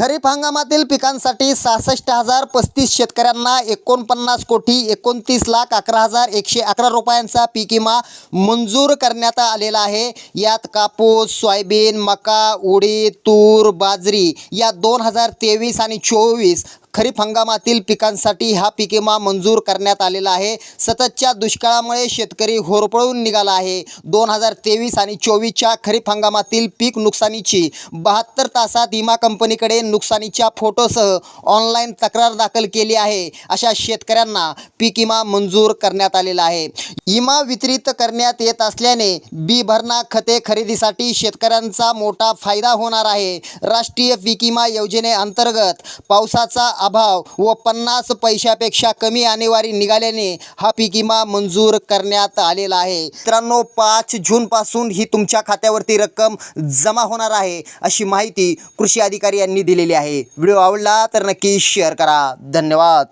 खरीप हंगामातील पिकांसाठी सहासष्ट हजार पस्तीस शेतकऱ्यांना एकोणपन्नास कोटी एकोणतीस लाख अकरा हजार एकशे अकरा रुपयांचा पीक विमा मंजूर करण्यात आलेला आहे. यात कापूस सोयाबीन मका उडीद तूर बाजरी या दोन हजार तेवीस आणि चोवीस खरीप हंगामातील पिकांसाठी हा पीक विमा मंजूर करण्यात आलेला आहे. सततच्या दुष्काळामुळे शेतकरी होरपळून निघाला आहे. दोन हजार तेवीस आणि चोवीसच्या खरीप हंगामातील पीक नुकसानीची बहात्तर तासात विमा कंपनीकडे नुकसानीच्या फोटोसह ऑनलाईन तक्रार दाखल केली आहे. अशा शेतकऱ्यांना पीक विमा मंजूर करण्यात आलेला आहे. विमा वितरित करण्यात येत असल्याने बी भरणा खते खरेदीसाठी शेतकऱ्यांचा मोठा फायदा होणार आहे. राष्ट्रीय पीक विमा योजनेअंतर्गत पावसाचा अभाव व पन्नास पैशापेक्षा कमी आणेवारी निघाल्याने हा पीक विमा मंजूर करण्यात आलेला आहे. मित्रांनो पाच जूनपासून ही तुमच्या खात्यावरती रक्कम जमा होणार आहे अशी माहिती कृषी अधिकारी यांनी दिलेली आहे. व्हिडिओ आवडला तर नक्की शेअर करा. धन्यवाद.